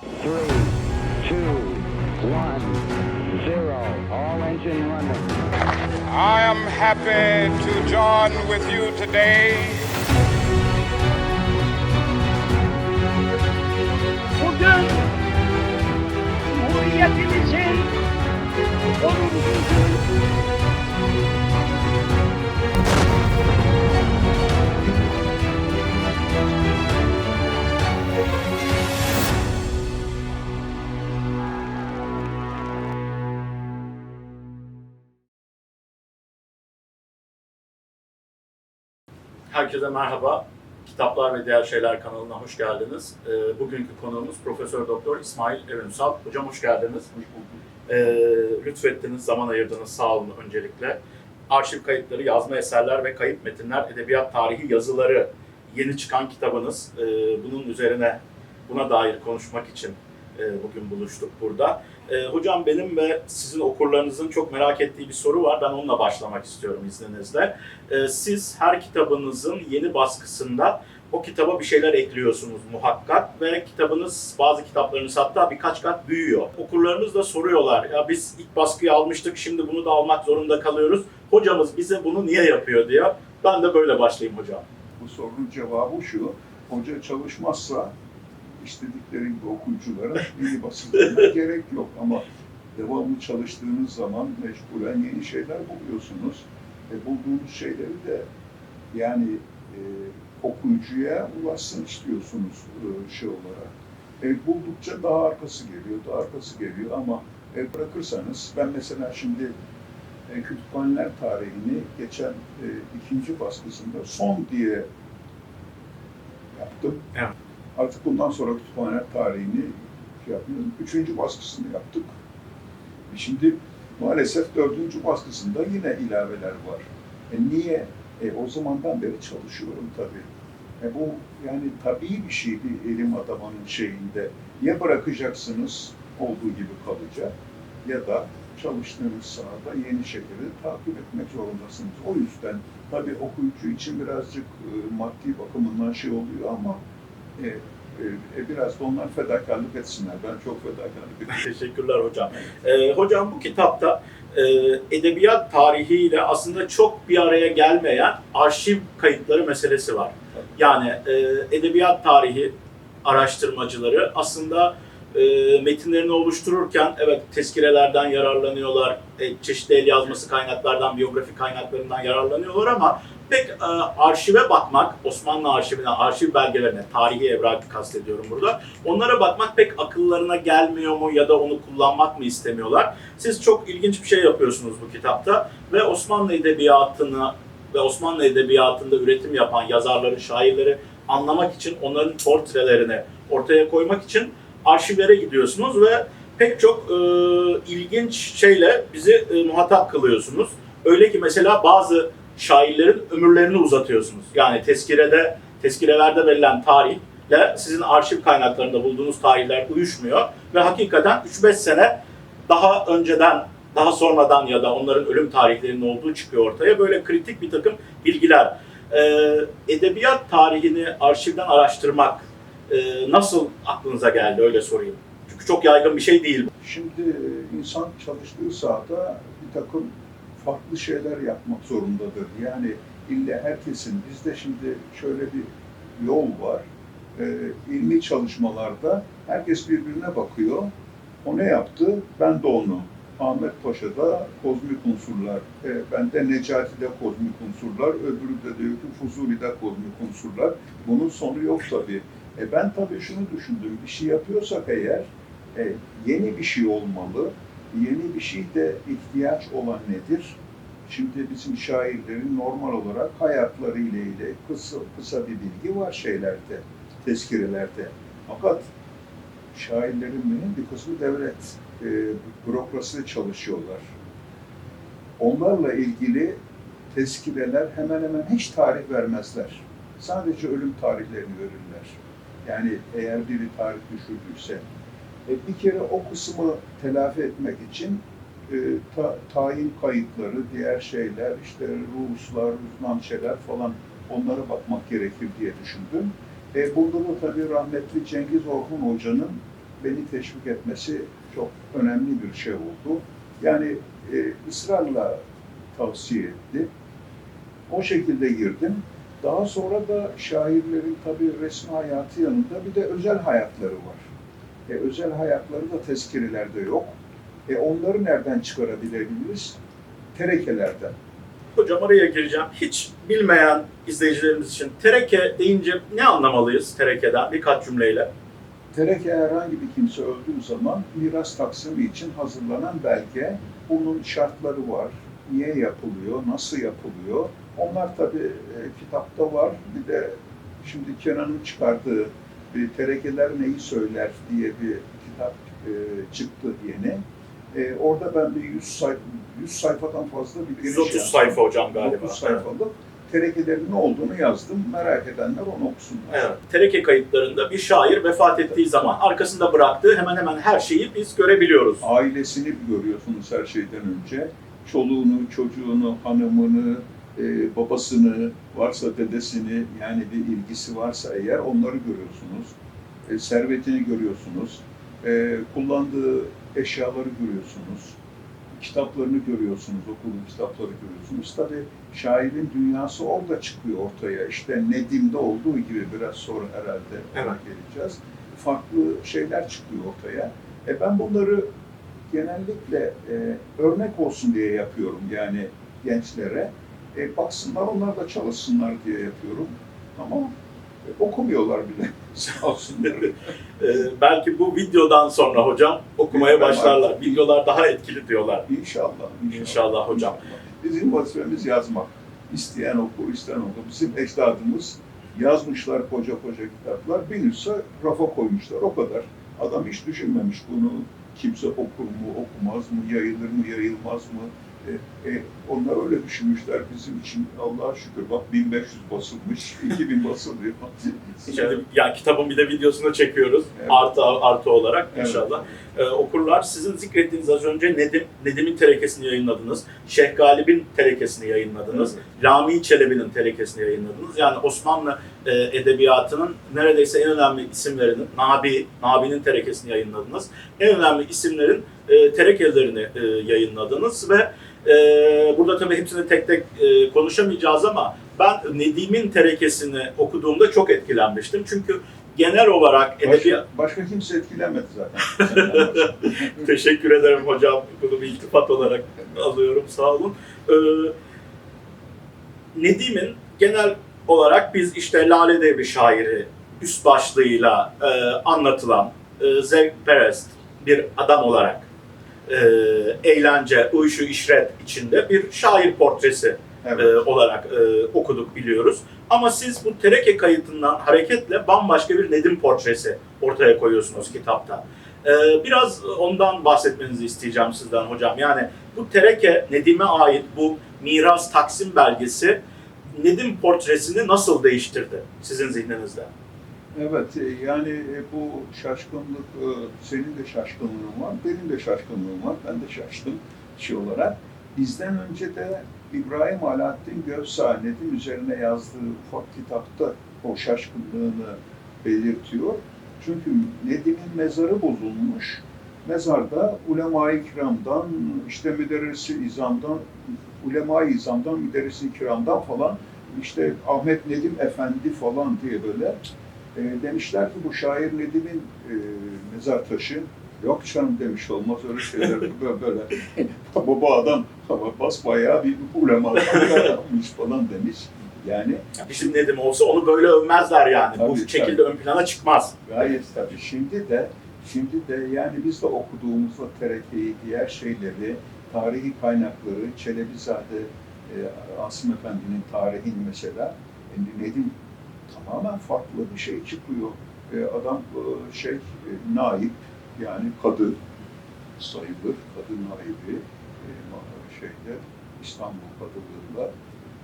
three, two, one, zero. All engine running. I am happy to join with you today Bugün Cumhuriyetimizin 10. Herkese merhaba. Kitaplar ve Diğer Şeyler kanalına hoş geldiniz. Ee, bugünkü konuğumuz Profesör Doktor İsmail Evinsal. Hocam hoş geldiniz. Ee, lütfettiniz, zaman ayırdınız. Sağ olun öncelikle. Arşiv kayıtları, yazma eserler ve kayıt metinler, edebiyat tarihi yazıları yeni çıkan kitabınız. Ee, bunun üzerine, buna dair konuşmak için e, bugün buluştuk burada. Ee, hocam benim ve sizin okurlarınızın çok merak ettiği bir soru var. Ben onunla başlamak istiyorum izninizle. Ee, siz her kitabınızın yeni baskısında o kitaba bir şeyler ekliyorsunuz muhakkak ve kitabınız bazı kitaplarınız hatta birkaç kat büyüyor. Okurlarınız da soruyorlar ya biz ilk baskıyı almıştık şimdi bunu da almak zorunda kalıyoruz. Hocamız bize bunu niye yapıyor diyor. Ben de böyle başlayayım hocam. Bu sorunun cevabı şu, hoca çalışmazsa istedikleri gibi okuyuculara yeni basılmaya gerek yok ama devamlı çalıştığınız zaman mecburen yeni şeyler buluyorsunuz. Ve bulduğunuz şeyleri de yani e, okuyucuya ulaşsın istiyorsunuz e, şey olarak. E, buldukça daha arkası geliyor, daha arkası geliyor ama e, bırakırsanız ben mesela şimdi e, kütüphaneler tarihini geçen e, ikinci baskısında son diye yaptım. Evet. Artık bundan sonra kütüphaneler tarihini şey yapıyorum. Üçüncü baskısını yaptık. E Şimdi maalesef dördüncü baskısında yine ilaveler var. E niye? E o zamandan beri çalışıyorum tabii. E bu yani tabii bir şey bir elim adamının şeyinde. Ya bırakacaksınız olduğu gibi kalacak ya da çalıştığınız sahada yeni şeyleri takip etmek zorundasınız. O yüzden tabii okuyucu için birazcık e, maddi bakımından şey oluyor ama e, e, e, biraz da onlar fedakarlık etsinler. Ben çok fedakarlık ediyorum. Teşekkürler hocam. Ee, hocam bu kitapta e, edebiyat tarihiyle aslında çok bir araya gelmeyen arşiv kayıtları meselesi var. Yani e, edebiyat tarihi araştırmacıları aslında e, metinlerini oluştururken evet tezkirelerden yararlanıyorlar, e, çeşitli el yazması kaynaklardan, biyografi kaynaklarından yararlanıyorlar ama pek e, arşive bakmak, Osmanlı arşivine, arşiv belgelerine, tarihi evrakı kastediyorum burada, onlara bakmak pek akıllarına gelmiyor mu ya da onu kullanmak mı istemiyorlar? Siz çok ilginç bir şey yapıyorsunuz bu kitapta ve Osmanlı edebiyatını ve Osmanlı edebiyatında üretim yapan yazarları, şairleri anlamak için onların portrelerini ortaya koymak için arşivlere gidiyorsunuz ve pek çok e, ilginç şeyle bizi e, muhatap kılıyorsunuz. Öyle ki mesela bazı şairlerin ömürlerini uzatıyorsunuz. Yani tezkirede, tezkirelerde verilen tarihle sizin arşiv kaynaklarında bulduğunuz tarihler uyuşmuyor ve hakikaten 3-5 sene daha önceden, daha sonradan ya da onların ölüm tarihlerinin olduğu çıkıyor ortaya. Böyle kritik bir takım bilgiler. Ee, edebiyat tarihini arşivden araştırmak e, nasıl aklınıza geldi öyle sorayım. Çünkü çok yaygın bir şey değil. Şimdi insan çalıştığı sahada bir takım farklı şeyler yapmak zorundadır. Yani illa herkesin, bizde şimdi şöyle bir yol var. Ee, ilmi çalışmalarda herkes birbirine bakıyor. O ne yaptı? Ben de onu. Ahmet Paşa'da kozmik unsurlar, e, bende Necati'de kozmik unsurlar, öbürü de diyor ki Fuzuli'de kozmik unsurlar. Bunun sonu yok tabii. E ben tabii şunu düşündüm, bir şey yapıyorsak eğer e, yeni bir şey olmalı. Yeni bir şey de ihtiyaç olan nedir? Şimdi bizim şairlerin normal olarak hayatları ile ilgili kısa, kısa bir bilgi var şeylerde, tezkirelerde. Fakat şairlerin mühim bir kısmı devlet, e, bürokraside çalışıyorlar. Onlarla ilgili tezkireler hemen hemen hiç tarih vermezler. Sadece ölüm tarihlerini verirler. Yani eğer biri tarih düşürdüyse. E, bir kere o kısmı telafi etmek için e, ta, tayin kayıtları, diğer şeyler, işte Ruslar, Rüznamçeler falan onlara bakmak gerekir diye düşündüm. E, burada da tabii rahmetli Cengiz Orhun Hoca'nın beni teşvik etmesi çok önemli bir şey oldu. Yani e, ısrarla tavsiye etti. O şekilde girdim. Daha sonra da şairlerin tabii resmi hayatı yanında bir de özel hayatları var. E, özel hayatları da tezkirelerde yok. E, onları nereden çıkarabiliriz? Terekelerden. Hocam araya gireceğim. Hiç bilmeyen izleyicilerimiz için tereke deyince ne anlamalıyız terekeden birkaç cümleyle? Tereke herhangi bir kimse öldüğü zaman miras taksimi için hazırlanan belge. Bunun şartları var. Niye yapılıyor, nasıl yapılıyor? Onlar tabii e, kitapta var. Bir de şimdi Kenan'ın çıkardığı bir Terekeler Neyi Söyler diye bir kitap e, çıktı yeni. E, orada ben bir 100, sayfa, 100 sayfadan fazla bir giriş 130 yaptım. sayfa hocam galiba. 9 sayfalık. Terekelerin ne olduğunu yazdım. Merak edenler onu okusunlar. Evet. Tereke kayıtlarında bir şair vefat ettiği zaman arkasında bıraktığı hemen hemen her şeyi biz görebiliyoruz. ailesini görüyorsunuz her şeyden önce. Çoluğunu, çocuğunu, hanımını, e, babasını, varsa dedesini yani bir ilgisi varsa eğer onları görüyorsunuz. E, servetini görüyorsunuz. E, kullandığı eşyaları görüyorsunuz. Kitaplarını görüyorsunuz, okuduğu kitapları görüyorsunuz. Tabii şairin dünyası orada çıkıyor ortaya. İşte Nedim'de olduğu gibi biraz sonra herhalde Evet. geleceğiz. Farklı şeyler çıkıyor ortaya. E ben bunları genellikle e, örnek olsun diye yapıyorum yani gençlere. E, baksınlar onlar da çalışsınlar diye yapıyorum. Ama e, okumuyorlar bile sağ olsunlar. Ee, belki bu videodan sonra hocam okumaya Ben başlarlar. artık- Videolar daha etkili diyorlar. İnşallah, inşallah. İnşallah hocam. Bizim vazifemiz yazmak. İsteyen okur, isteyen okur. Bizim ecdadımız yazmışlar koca koca kitaplar. Nüsha rafa koymuşlar. O kadar. Adam hiç düşünmemiş bunu kimse okur mu, okumaz mı, yayılır mı, yayılmaz mı? E, e, onlar öyle düşünmüşler bizim için. Allah'a şükür bak 1500 basılmış, 2000 basılıyor. Şimdi yani kitabın bir de videosunu çekiyoruz. Evet. Artı artı olarak Evet. inşallah. Ee, okurlar sizin zikrettiğiniz az önce Nedim, Nedim'in terekesini yayınladınız. Şeyh Galip'in terekesini yayınladınız. Lami Çelebi'nin terekesini yayınladınız. Yani Osmanlı e, edebiyatının neredeyse en önemli isimlerinin, Nabi, Nabi'nin terekesini yayınladınız. En önemli isimlerin e, terekelerini e, yayınladınız ve e, burada tabii hepsini tek tek e, konuşamayacağız ama ben Nedim'in terekesini okuduğumda çok etkilenmiştim. Çünkü genel olarak edebiyat... Başka, başka kimse etkilenmedi zaten. Teşekkür ederim hocam. Bunu bir iltifat olarak alıyorum. Sağ olun. Ee, Nedim'in genel olarak biz işte Lale Devri şairi üst başlığıyla e, anlatılan e, zevkperest bir adam olarak e, eğlence, uyuşu, işret içinde bir şair portresi Evet. e, olarak e, okuduk biliyoruz. Ama siz bu tereke kayıtından hareketle bambaşka bir Nedim portresi ortaya koyuyorsunuz kitapta. E, biraz ondan bahsetmenizi isteyeceğim sizden hocam. Yani bu tereke Nedim'e ait bu miras taksim belgesi Nedim portresini nasıl değiştirdi sizin zihninizde? Evet, e, yani e, bu şaşkınlık, e, senin de şaşkınlığın var, benim de şaşkınlığım var. Ben de şaştım şey olarak. Bizden önce de İbrahim Alaaddin Gövsa Nedim üzerine yazdığı ufak kitapta o şaşkınlığını belirtiyor. Çünkü Nedim'in mezarı bozulmuş. Mezarda ulema-i kiramdan, işte müderrisi izamdan, ulema-i izamdan, müderrisi kiramdan falan işte Ahmet Nedim Efendi falan diye böyle e, demişler ki bu şair Nedim'in e, mezar taşı. Yok canım demiş olmaz öyle şeyler böyle. böyle. Ama bu adam basbayağı bir ulema yapmış falan demiş. Yani Bizim Nedim olsa onu böyle övmezler yani. bu Tabii, şekilde tabii. ön plana çıkmaz. gayet tabii. Şimdi de şimdi de yani biz de okuduğumuzda terekeyi, diğer şeyleri, tarihi kaynakları, Çelebizade, e, Asım Efendi'nin tarihini mesela, e, Nedim tamamen farklı bir şey çıkıyor. E, adam e, şey, e, naip, yani kadı sayılır, kadı naibi e, şeyde, İstanbul kadılığında.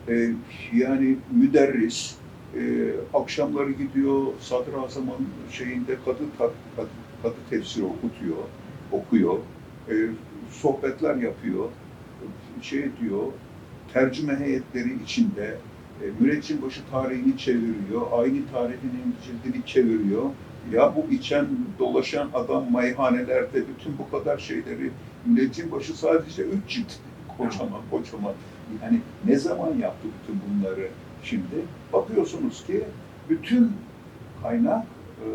E, yani müderris, e, akşamları gidiyor Sadrazam'ın şeyinde kadı, kadı, kadı tefsiri okutuyor, okuyor, e, sohbetler yapıyor, şey diyor, tercüme heyetleri içinde e, müneccimbaşı tarihini çeviriyor, aynı tarihinin cildini çeviriyor. Ya bu içen, dolaşan adam meyhanelerde bütün bu kadar şeyleri, milletin başı sadece üç cilt. Kocaman, kocaman. Yani ne zaman yaptı bütün bunları şimdi? Bakıyorsunuz ki bütün kaynak, e,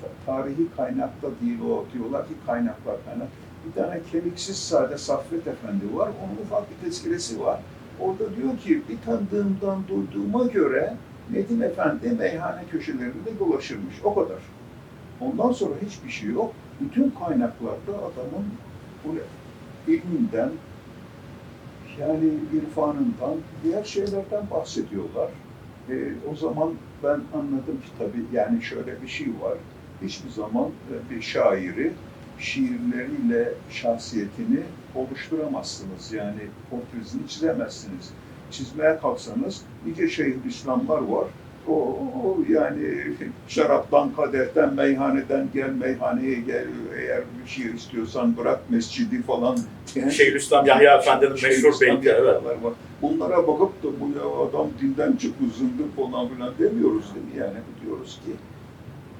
ta- tarihi kaynakta değil o. Diyorlar ki kaynaklar kaynak. Bir tane kemiksiz sade Saffet Efendi var. Onun ufak bir tezkiresi var. Orada diyor ki bir tanıdığımdan duyduğuma göre Nedim Efendi meyhane köşelerinde dolaşırmış. O kadar. Ondan sonra hiçbir şey yok. Bütün kaynaklarda adamın bu ilminden, yani irfanından, diğer şeylerden bahsediyorlar. E, o zaman ben anladım ki tabii yani şöyle bir şey var. Hiçbir zaman e, bir şairi şiirleriyle şahsiyetini oluşturamazsınız. Yani portresini çizemezsiniz. Çizmeye kalksanız nice Şeyhülislamlar var. O, o yani şaraptan, kadehten, meyhaneden gel, meyhaneye gel. Eğer bir şiir istiyorsan bırak mescidi falan. Yani, Şeyhülislam Yahya Efendi'nin meşhur beyti. Evet. Var. Bunlara bakıp da bu ya adam dinden çıkmış zındık falan filan demiyoruz değil mi? Yani diyoruz ki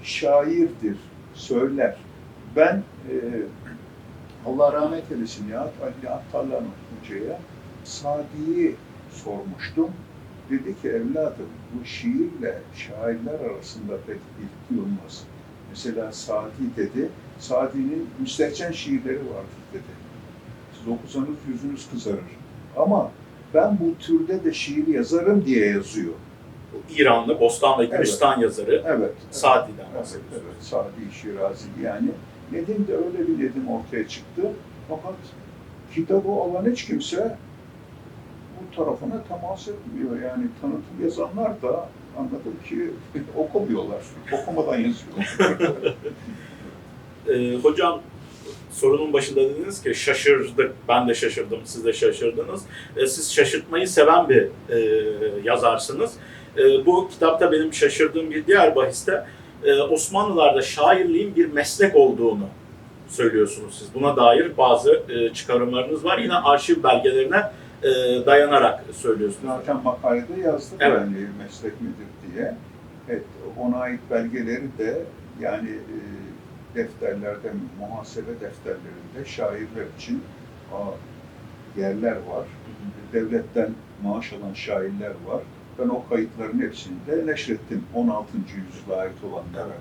şairdir, söyler. Ben e, Allah rahmet eylesin ya Ali Attalhan Hoca'ya Sadi'yi sormuştum. Dedi ki evladım bu şiirle şairler arasında pek ilgi olmaz. Mesela Sadi dedi, Sadi'nin müstehcen şiirleri vardır dedi. Siz okusanız yüzünüz kızarır. Ama ben bu türde de şiir yazarım diye yazıyor. Bu İranlı, Bostan ve Gülistan yazarı Evet. Sadi'den Evet, bahsediyoruz. evet. Sadi Şirazi yani. Nedim de öyle bir Nedim ortaya çıktı. Fakat kitabı alan hiç kimse bu tarafına temas etmiyor. Yani tanıtım yazanlar da anladım ki okumuyorlar. Okumadan yazıyorlar. Ee, hocam sorunun başında dediniz ki şaşırdık, ben de şaşırdım, siz de şaşırdınız. Ee, siz şaşırtmayı seven bir e, yazarsınız. E, bu kitapta benim şaşırdığım bir diğer bahiste e, Osmanlılar'da şairliğin bir meslek olduğunu söylüyorsunuz siz. Buna dair bazı e, çıkarımlarınız var. Yine arşiv belgelerine e, dayanarak söylüyorsunuz. Zaten makalede yazdık Evet. yani meslek midir diye. Evet, ona ait belgeleri de yani e, defterlerde, muhasebe defterlerinde şairler için a, yerler var. Devletten maaş alan şairler var. Ben o kayıtların hepsini de neşrettim. 16. yüzyıla ait olanlar. Evet.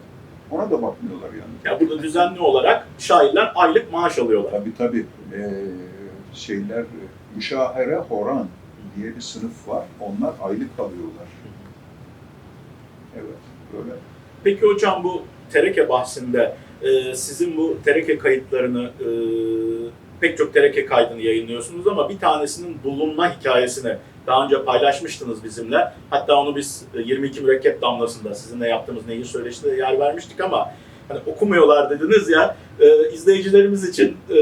Ona da bakmıyorlar yani. Ya burada düzenli olarak şairler aylık maaş alıyorlar. Tabii tabii. Ee, şeyler, müşahere horan diye bir sınıf var. Onlar aylık alıyorlar. Evet, böyle. Peki hocam bu tereke bahsinde e, sizin bu tereke kayıtlarını e, pek çok tereke kaydını yayınlıyorsunuz ama bir tanesinin bulunma hikayesini daha önce paylaşmıştınız bizimle. Hatta onu biz e, 22 mürekkep damlasında sizinle yaptığımız nehir söyleşide yer vermiştik ama hani okumuyorlar dediniz ya e, izleyicilerimiz için e,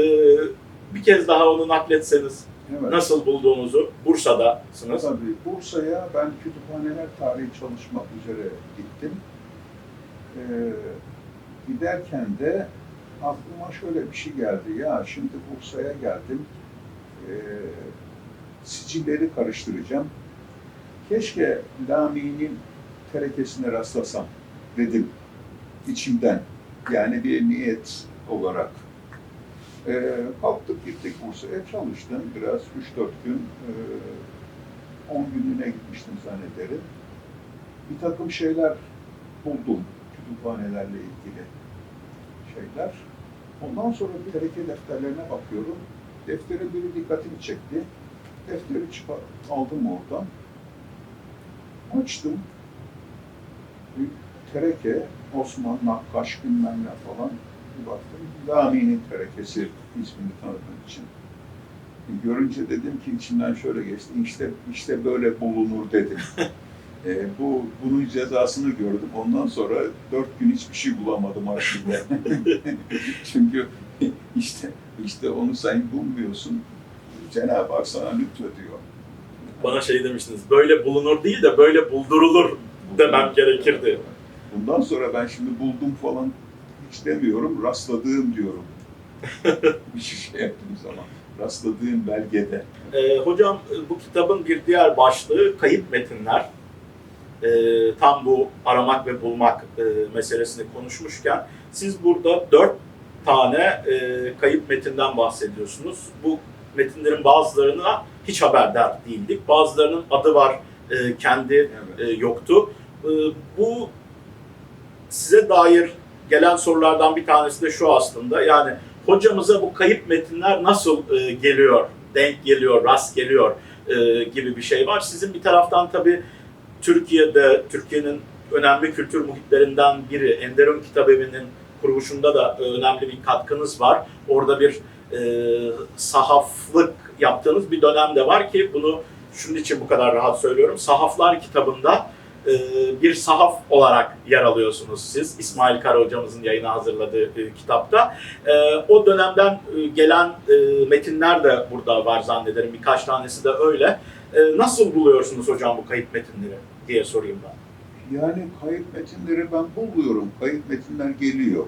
bir kez daha onu nakletseniz Evet. nasıl bulduğunuzu Bursa'dasınız. Tabii Bursa'ya ben kütüphaneler tarihi çalışmak üzere gittim. Ee, giderken de aklıma şöyle bir şey geldi. Ya şimdi Bursa'ya geldim. Ee, sicilleri karıştıracağım. Keşke Lami'nin terekesine rastlasam dedim içimden. Yani bir niyet olarak. Ee, kalktık gittik Bursa'ya çalıştım biraz 3-4 gün. Ee, 10 günlüğüne gitmiştim zannederim. Bir takım şeyler buldum kütüphanelerle ilgili şeyler. Ondan sonra bir tereke defterlerine bakıyorum. Defterin biri dikkatimi çekti. Defteri çıkar, aldım oradan. Açtım. Bir tereke, Osman Nakkaş bilmem ne falan bir baktım. Lami'nin terekesi ismini tanıdığım için. Görünce dedim ki içimden şöyle geçti. İşte işte böyle bulunur dedim. E, bu bunun cezasını gördüm. Ondan sonra dört gün hiçbir şey bulamadım arşivde. Çünkü işte işte onu sen bulmuyorsun. Cenab-ı Hak sana lütfediyor. Bana şey demiştiniz böyle bulunur değil de böyle buldurulur demem gerekirdi. Bundan sonra ben şimdi buldum falan hiç demiyorum, rastladığım diyorum. bir şey yaptığım zaman. Rastladığım belgede. Ee, hocam e, bu kitabın bir diğer başlığı kayıp metinler. e, tam bu aramak ve bulmak e, meselesini konuşmuşken siz burada dört tane e, kayıp metinden bahsediyorsunuz. Bu metinlerin bazılarına hiç haberdar değildik. Bazılarının adı var, e, kendi Evet. e, yoktu. E, bu size dair gelen sorulardan bir tanesi de şu aslında. Yani hocamıza bu kayıp metinler nasıl e, geliyor, denk geliyor, rast geliyor e, gibi bir şey var. Sizin bir taraftan tabii Türkiye'de, Türkiye'nin önemli kültür muhitlerinden biri, Enderun Kitabevi'nin kuruluşunda da önemli bir katkınız var. Orada bir e, sahaflık yaptığınız bir dönem de var ki bunu şunun için bu kadar rahat söylüyorum. Sahaflar kitabında e, bir sahaf olarak yer alıyorsunuz siz. İsmail Kara hocamızın yayına hazırladığı e, kitapta. E, o dönemden e, gelen e, metinler de burada var zannederim. Birkaç tanesi de öyle. E, nasıl buluyorsunuz hocam bu kayıp metinleri diye sorayım ben. Yani kayıp metinleri ben buluyorum. Kayıp metinler geliyor.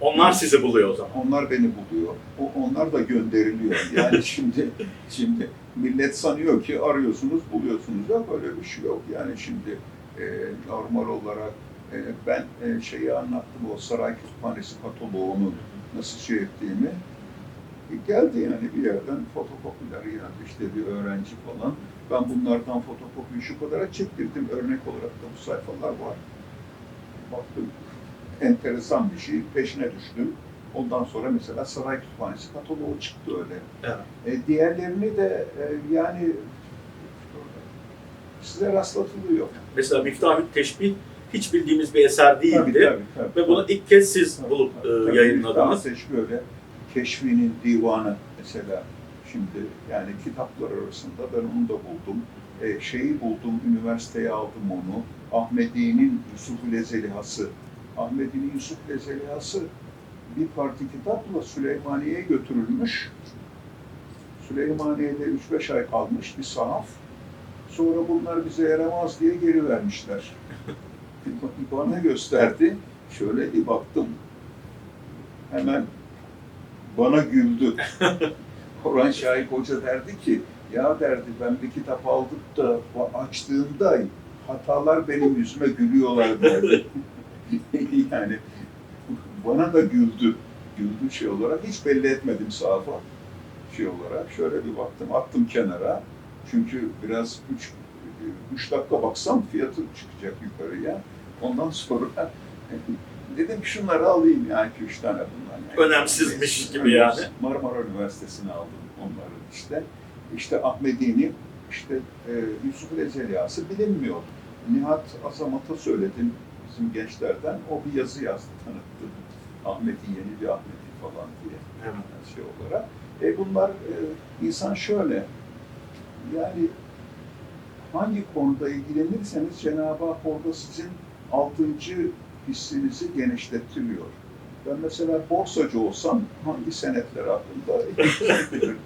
Onlar sizi buluyor o zaman. Onlar beni buluyor. O, onlar da gönderiliyor. Yani şimdi şimdi millet sanıyor ki arıyorsunuz, buluyorsunuz da böyle bir şey yok. Yani şimdi e, normal olarak e, ben e, şeyi anlattım o saray kütüphanesi kataloğunu nasıl şey ettiğimi. E, geldi yani bir yerden fotokopiler yani işte bir öğrenci falan. Ben bunlardan fotokopiyi şu kadara çektirdim. Örnek olarak da bu sayfalar var. Baktım enteresan bir şey. Peşine düştüm. Ondan sonra mesela Saray Kütüphanesi kataloğu çıktı öyle. Evet. E, diğerlerini de e, yani size rastlatılıyor. Mesela Miftahü Teşbih hiç bildiğimiz bir eser değildi. Tabii, tabii, tabii. Ve bunu ilk kez siz Tabii, bulup tabii, e, tabii. yayınladınız. Daha seç böyle Keşfi'nin divanı mesela şimdi yani kitaplar arasında ben onu da buldum. E, şeyi buldum, üniversiteye aldım onu. Ahmedi'nin Yusuf Lezelihası. Ahmedi'nin Yusuf Lezelihası bir parti kitapla Süleymaniye'ye götürülmüş. Süleymaniye'de 3-5 ay kalmış bir sahaf. Sonra bunlar bize yaramaz diye geri vermişler. Bana gösterdi. Şöyle bir baktım. Hemen bana güldü. Orhan Şahik Hoca derdi ki, ya derdi ben bir kitap aldık da açtığımda hatalar benim yüzüme gülüyorlar derdi. yani bana da güldü. Güldü şey olarak. Hiç belli etmedim sahafa şey olarak. Şöyle bir baktım, attım kenara. Çünkü biraz üç, üç dakika baksam fiyatı çıkacak yukarıya. Ondan sonra dedim ki şunları alayım yani iki üç tane bundan. Yani. Önemsizmiş gibi yani. Marmara Üniversitesi'ne aldım onları işte. İşte Ahmedi'nin işte e, Yusuf Ezeliyası bilinmiyor. Nihat Azamat'a söyledim bizim gençlerden. O bir yazı yazdı tanıttı. Ahmet'i yeni bir Ahmet'i falan diye Evet. şey olarak. E bunlar e, insan şöyle yani hangi konuda ilgilenirseniz Cenab-ı Hak orada sizin altıncı hissinizi genişlettiriyor. Ben mesela borsacı olsam hangi senetler hakkında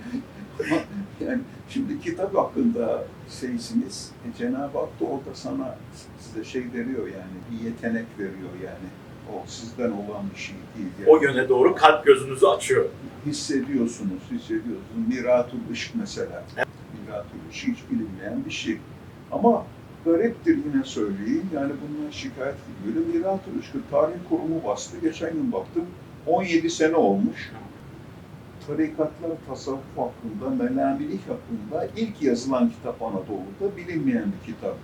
yani şimdi kitap hakkında şeysiniz, e, Cenab-ı Hak da orada sana size şey veriyor yani, bir yetenek veriyor yani. O sizden olan bir şey değil. Yani O yöne doğru kalp gözünüzü açıyor. hissediyorsunuz, hissediyorsunuz. Miratul ışk mesela. Miratul ışk hiç bilinmeyen bir şey. Ama gariptir yine söyleyeyim. Yani bundan şikayet ediyor. Miratul ışkı tarih kurumu bastı. Geçen gün baktım 17 sene olmuş. Tarikatlar tasavvuf hakkında, melamilik hakkında ilk yazılan kitap Anadolu'da bilinmeyen bir kitap.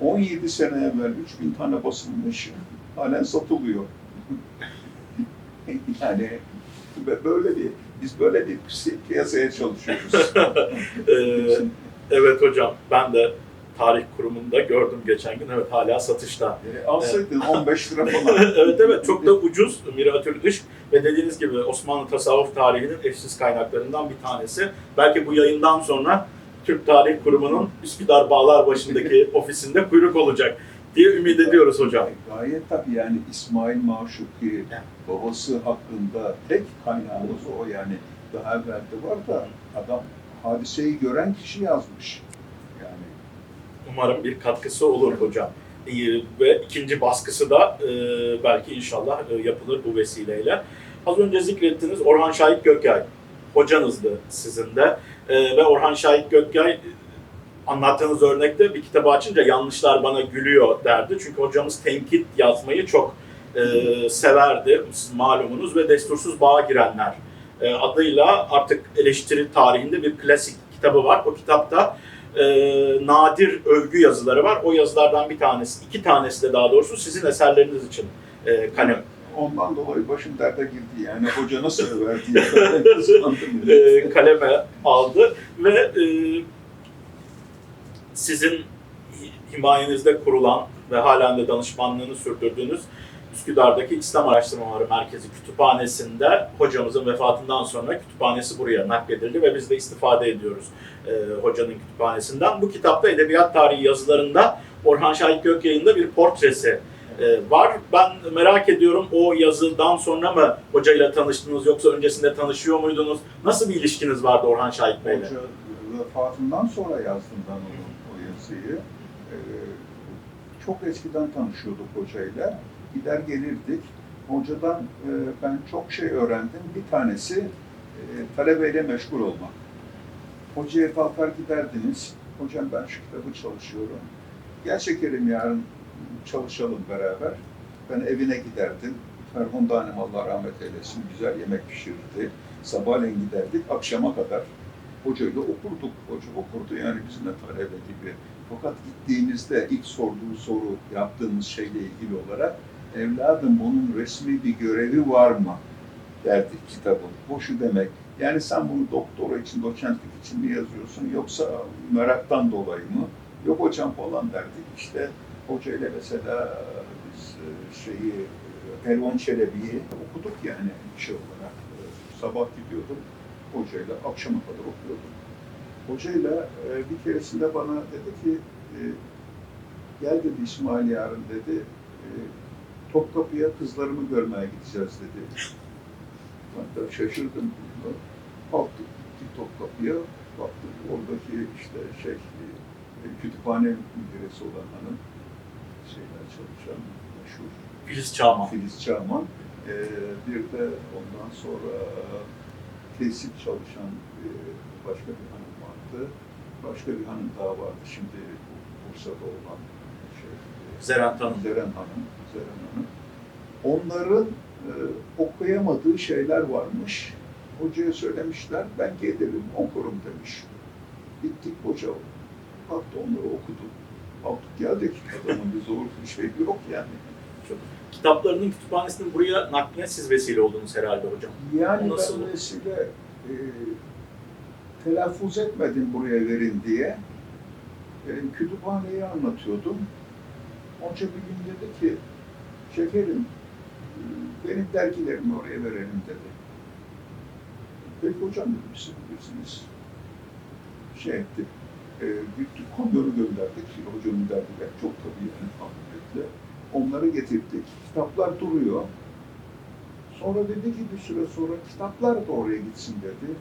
17 sene evvel 3000 tane basılmış, halen satılıyor. yani böyle bir biz böyle bir piyasaya çalışıyoruz. Ee, evet hocam ben de tarih kurumunda gördüm geçen gün. Evet hala satışta. E, alsaydın 15 lira falan. evet evet çok da ucuz Miratül Işk ve dediğiniz gibi Osmanlı tasavvuf tarihinin eşsiz kaynaklarından bir tanesi. Belki bu yayından sonra Türk Tarih Kurumu'nun Üsküdar Bağlarbaşı'ndaki ofisinde kuyruk olacak diye ümit ediyoruz hocam. Gayet tabii yani İsmail Maşuki babası hakkında tek kaynağımız o yani. Daha evvel de var da adam hadiseyi gören kişi yazmış. Yani Umarım bir katkısı olur hocam. Ee, ve ikinci baskısı da e, belki inşallah e, yapılır bu vesileyle. Az önce zikrettiniz Orhan Şahit Gökyay. Hocanızdı sizin de. E, ve Orhan Şahit Gökyay anlattığınız örnekte bir kitabı açınca yanlışlar bana gülüyor derdi. Çünkü hocamız tenkit yazmayı çok e, severdi. Malumunuz ve Destursuz Bağa Girenler adıyla artık eleştiri tarihinde bir klasik kitabı var. O kitapta e, nadir övgü yazıları var. O yazılardan bir tanesi, iki tanesi de daha doğrusu sizin eserleriniz için e, kalem Ondan dolayı başım derde girdi yani. Hoca nasıl över diye. E, kaleme aldı ve e, sizin hi- himayenizde kurulan ve halen de danışmanlığını sürdürdüğünüz Üsküdar'daki İslam Araştırmaları Merkezi Kütüphanesi'nde hocamızın vefatından sonra kütüphanesi buraya nakledildi ve biz de istifade ediyoruz e, hocanın kütüphanesinden. Bu kitapta edebiyat tarihi yazılarında Orhan Şahit Gökyayın'da bir portresi e, var. Ben merak ediyorum o yazıdan sonra mı hocayla tanıştınız yoksa öncesinde tanışıyor muydunuz? Nasıl bir ilişkiniz vardı Orhan Şahit Bey'le? Hoca vefatından sonra yazdım ben onu, o yazıyı. Çok eskiden tanışıyorduk hocayla. Gider gelirdik. Hocadan e, ben çok şey öğrendim. Bir tanesi e, talebeyle meşgul olmak. Hocaya kalkar giderdiniz. Hocam ben şu kitabı çalışıyorum. Gel şekerim yarın çalışalım beraber. Ben evine giderdim. Ferhunda Hanım Allah rahmet eylesin güzel yemek pişirirdi. Sabahleyin giderdik akşama kadar hocayla okurduk. Hoca okurdu yani bizimle talebe gibi. Fakat gittiğimizde ilk sorduğu soru yaptığımız şeyle ilgili olarak evladım bunun resmi bir görevi var mı derdik kitabın. Bu şu demek. Yani sen bunu doktora için, doçentlik için mi yazıyorsun yoksa meraktan dolayı mı? Yok hocam falan derdik. İşte hocayla mesela biz e, şeyi Elvan Çelebi'yi okuduk yani şey olarak. E, Sabah gidiyordum hocayla akşama kadar okuyordum. Hocayla e, bir keresinde bana dedi ki e, gel dedi İsmail yarın dedi e, Topkapı'ya kızlarımı görmeye gideceğiz dedi. Ben de şaşırdım. Kalktık gittik Topkapı'ya baktık oradaki işte şey e, kütüphane müdüresi olan hanım şeyler çalışan meşhur Filiz Çağman. Filiz Çağman. Ee, bir de ondan sonra tesip çalışan e, başka bir hanım vardı. Başka bir hanım daha vardı. Şimdi Bursa'da olan şey, e, Zeren Hanım. Zeren Hanım. Zeren Hanım. Onların e, okuyamadığı şeyler varmış. Hocaya söylemişler. Ben gelirim okurum demiş. Gittik hoca baktı onları okudu. Aldık geldik. Adamın bir zor bir şey yok yani. Kitaplarının kütüphanesinin buraya nakline siz vesile oldunuz herhalde hocam. Yani Nasıl? ben vesile e, telaffuz etmedim buraya verin diye. E, kütüphaneyi anlatıyordum. Hoca bir gün dedi ki, şekerim benim dergilerimi oraya verelim dedi. Peki hocam dedim siz bilirsiniz. Şey ettik, e, gittik kamyonu gönderdik. Hocanın dergileri çok tabii yani kamyonetle. Onları getirdik. Kitaplar duruyor. Sonra dedi ki bir süre sonra kitaplar da oraya gitsin dedi.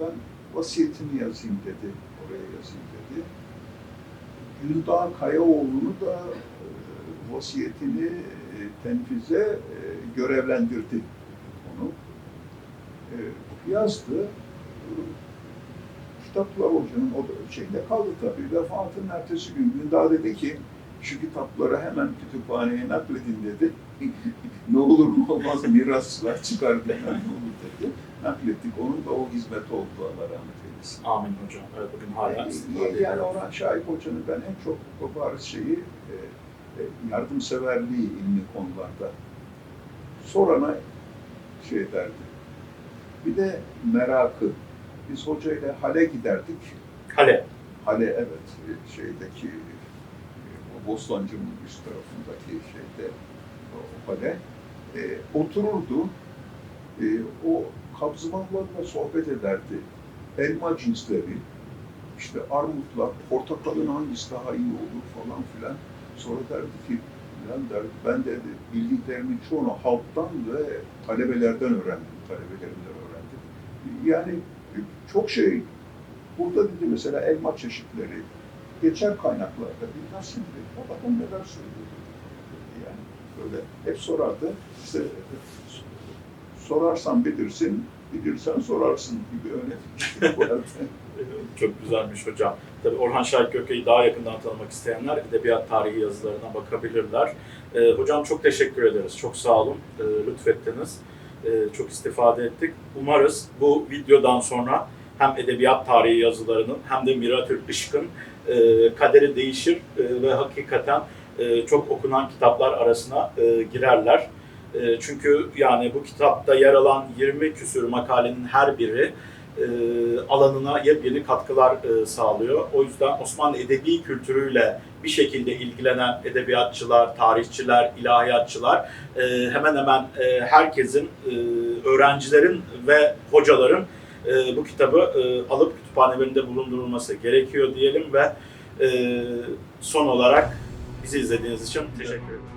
Ben vasiyetimi yazayım dedi. Oraya yazayım dedi. Güldağ Kayaoğlu'nu da e, vasiyetini e, tenfize e, görevlendirdi onu. E, yazdı. Kitaplar hocanın o şeyde kaldı tabii. Vefatının ertesi gün Güldağ dedi ki şu kitapları hemen kütüphaneye nakledin dedi. ne olur ne olmaz miraslar çıkar demem ne olur dedi. Naklettik. Onun da o hizmet oldu Allah rahmet eylesin. Amin hocam. Evet bugün hala Yani, istifade yani ediyoruz. Orhan Şahip Hoca'nın ben en çok bariz şeyi e, e, yardımseverliği ilmi konularda. Sorana şey derdi. Bir de merakı. Biz hocayla hale giderdik. Kale. Hale evet e, şeydeki Bostancı'nın üst tarafındaki şeyde o hale e, otururdu. E, o kabzımanlarla sohbet ederdi. Elma cinsleri, işte armutlar, portakalın hangisi daha iyi olur falan filan. Sonra derdi ki, "Lan derdi, ben dedi bildiklerimin çoğunu halktan ve talebelerden öğrendim, talebelerimden öğrendim. Yani e, çok şey, burada dedi mesela elma çeşitleri, geçer kaynaklarda bilmezsin dedi. O bakın neler söylüyor dedi. Yani böyle hep sorardı. İşte sorarsan bilirsin, bilirsen sorarsın gibi öyle. Çok güzelmiş hocam. Tabii Orhan Şahit Gökay'ı daha yakından tanımak isteyenler edebiyat tarihi yazılarına bakabilirler. Ee, hocam çok teşekkür ederiz. Çok sağ olun. Ee, lütfettiniz. Ee, çok istifade ettik. Umarız bu videodan sonra hem edebiyat tarihi yazılarının hem de Miratül Işk'ın e, kaderi değişir e, ve hakikaten e, çok okunan kitaplar arasına e, girerler. E, çünkü yani bu kitapta yer alan 20 küsür makalenin her biri e, alanına yepyeni katkılar e, sağlıyor. O yüzden Osmanlı edebi kültürüyle bir şekilde ilgilenen edebiyatçılar, tarihçiler, ilahiyatçılar e, hemen hemen e, herkesin, e, öğrencilerin ve hocaların e, bu kitabı e, alıp kütüphanelerinde bulundurulması gerekiyor diyelim ve e, son olarak bizi izlediğiniz için teşekkür ederim.